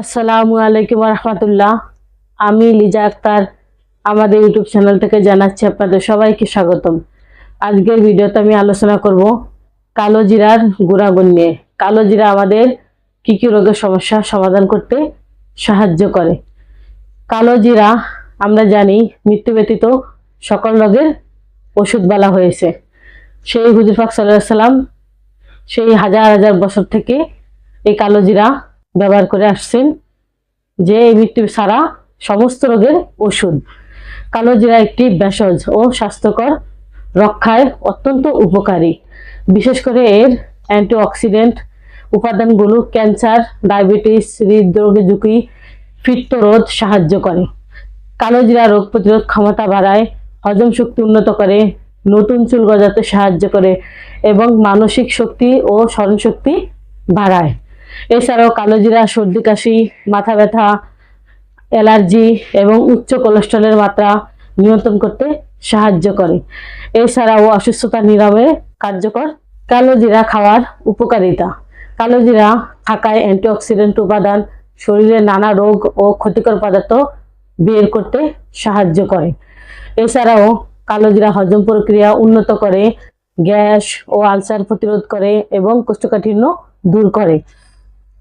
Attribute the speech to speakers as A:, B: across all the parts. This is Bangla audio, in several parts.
A: আসসালামু আলাইকুম রহমতুল্লাহ। আমি লিজা আক্তার, আমাদের ইউটিউব চ্যানেল থেকে জানাচ্ছি আপনাদের সবাইকে স্বাগতম। আজকের ভিডিওতে আমি আলোচনা করব কালো জিরার গুণাগুণ নিয়ে। কালো জিরা আমাদের কী কী রোগের সমস্যা সমাধান করতে সাহায্য করে? কালো জিরা, আমরা জানি মৃত্যু ব্যতীত সকল রোগের ওষুধ বলা হয়েছে। সেই হুজুর পাক সাল্লাহ সাল্লাম সেই হাজার হাজার বছর থেকে এই কালো জিরা ব্যবহার করে আসছেন যে এই মৃত্যু ছাড়া সমস্ত রোগের ওষুধ। কালো জিরা একটি ভেষজ ও স্বাস্থ্যকর রক্ষায় অত্যন্ত উপকারী। বিশেষ করে এর অ্যান্টিঅক্সিডেন্ট উপাদানগুলো ক্যান্সার, ডায়াবেটিস হৃদরোগের ঝুঁকি ফিত্তরোধ সাহায্য করে। কালো জিরা রোগ প্রতিরোধ ক্ষমতা বাড়ায়, হজম শক্তি উন্নত করে, নতুন চুল গজাতে সাহায্য করে এবং মানসিক শক্তি ও স্মরণশক্তি বাড়ায়। এছাড়াও কালো জিরা সর্দি, কাশি, মাথা ব্যথা, অ্যালার্জি এবং উচ্চ কোলেস্ট্রলের মাত্রা নিয়ন্ত্রণ করতে সাহায্য করে। এছাড়াও অসুস্থতা নিরাময়ে কার্যকর কালো জিরা খাওয়ার উপকারিতা। কালো জিরা থাকায় অ্যান্টিঅক্সিডেন্ট উপাদান শরীরে নানা রোগ ও ক্ষতিকর পদার্থ বের করতে সাহায্য করে। এছাড়াও কালো জিরা হজম প্রক্রিয়া উন্নত করে, গ্যাস ও আলসার প্রতিরোধ করে এবং কোষ্ঠকাঠিন্য দূর করে।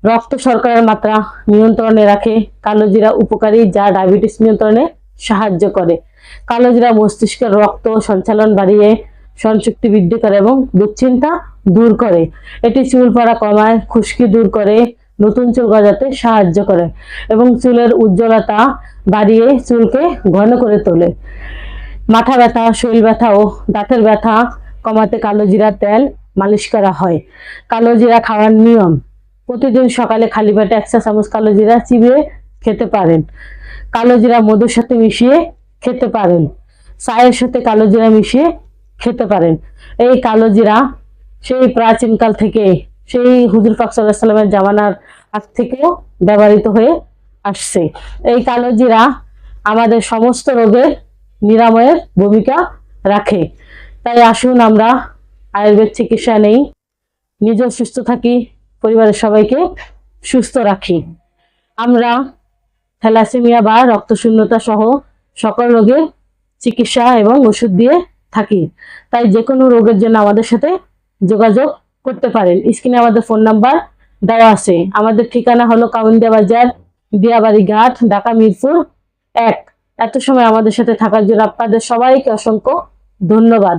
A: রক্ত শর্করার মাত্রা নিয়ন্ত্রণে রাখে কালো জিরা উপকারী যা ডায়াবেটিস নিয়ন্ত্রণে সাহায্য করে। কালো জিরা মস্তিষ্কের রক্ত সঞ্চালন বাড়িয়ে স্মরণশক্তি বৃদ্ধি করে এবং দুশ্চিন্তা দূর করে। এটি চুল পড়া কমায়, খুশকি দূর করে, নতুন চুল গজাতে সাহায্য করে এবং চুলের উজ্জ্বলতা বাড়িয়ে চুলকে ঘন করে তোলে। মাথা ব্যথা, শরীর ব্যথা ও দাঁতের ব্যথা কমাতে কালো জিরা তেল মালিশ করা হয়। কালো জিরা খাওয়ার নিয়ম প্রতিদিন সকালে খালি পেটে এক চামচ কালো জিরা চিবিয়ে খেতে পারেন। কালো জিরা মধুর সাথে মিশিয়ে খেতে পারেন। চায়ের সাথে কালো জিরা মিশিয়ে খেতে পারেন। এই কালো জিরা সেই প্রাচীনকাল থেকে সেই হুজুর পাক সাল্লাহ সাল্লামের জামানার আগ থেকেও ব্যবহৃত হয়ে আসছে। এই কালো জিরা আমাদের সমস্ত রোগের নিরাময়ের ভূমিকা রাখে। তাই আসুন আমরা আয়ুর্বেদ চিকিৎসা নেই, নিজেও সুস্থ থাকি পরিবারের সবাইকে সুস্থ রাখি। আমরা থ্যালাসেমিয়া বা রক্তশূন্যতা সহ সকল রোগের চিকিৎসা এবং ওষুধ দিয়ে থাকি। তাই যে কোনো রোগের জন্য আমাদের সাথে যোগাযোগ করতে পারেন। স্ক্রিনে আমাদের ফোন নাম্বার দেওয়া আছে। আমাদের ঠিকানা হলো কাউন্দিয়া বাজার, দিয়াবাড়ি ঘাট, ঢাকা, মিরপুর এক। এত সময় আমাদের সাথে থাকার জন্য আপনাদের সবাইকে অসংখ্য ধন্যবাদ।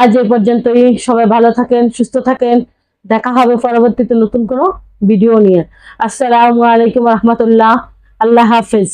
A: আজ এ পর্যন্তই। সবাই ভালো থাকেন, সুস্থ থাকেন। দেখা হবে পরবর্তীতে নতুন কোনো ভিডিও নিয়ে। আসসালামু আলাইকুম রহমতুল্লাহ। আল্লাহ হাফিজ।